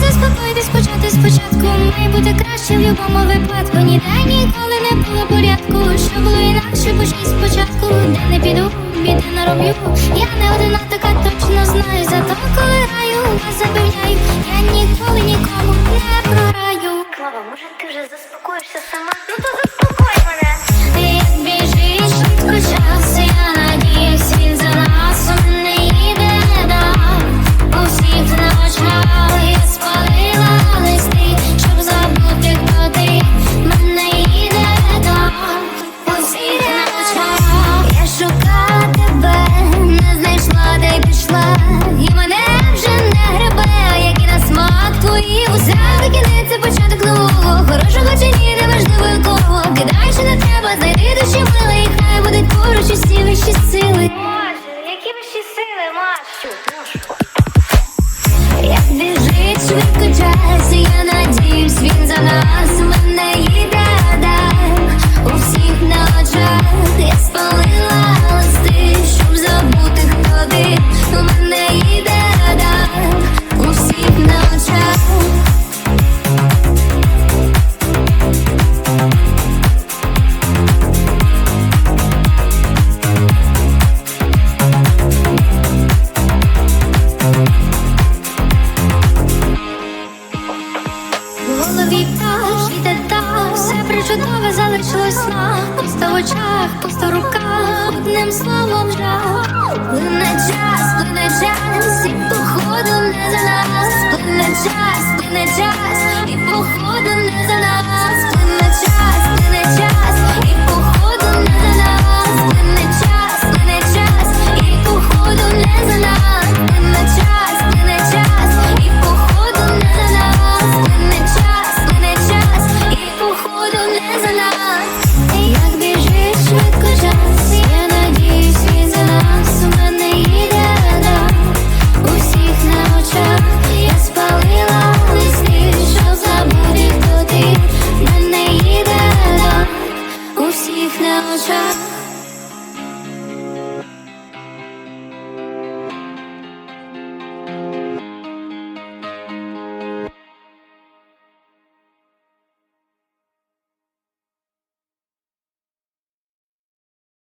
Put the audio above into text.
Заспокойтесь, почати спочатку, не буде краще в любому випадку ніде. Я не одна точно знаю, зато коли раю я забивляю, я ніколи ніколи We a drive. залишилось на Пусто в очах, пусто руках, одним словом жах, Плине час, плине час, і походу не за нас. Плине час, плине час.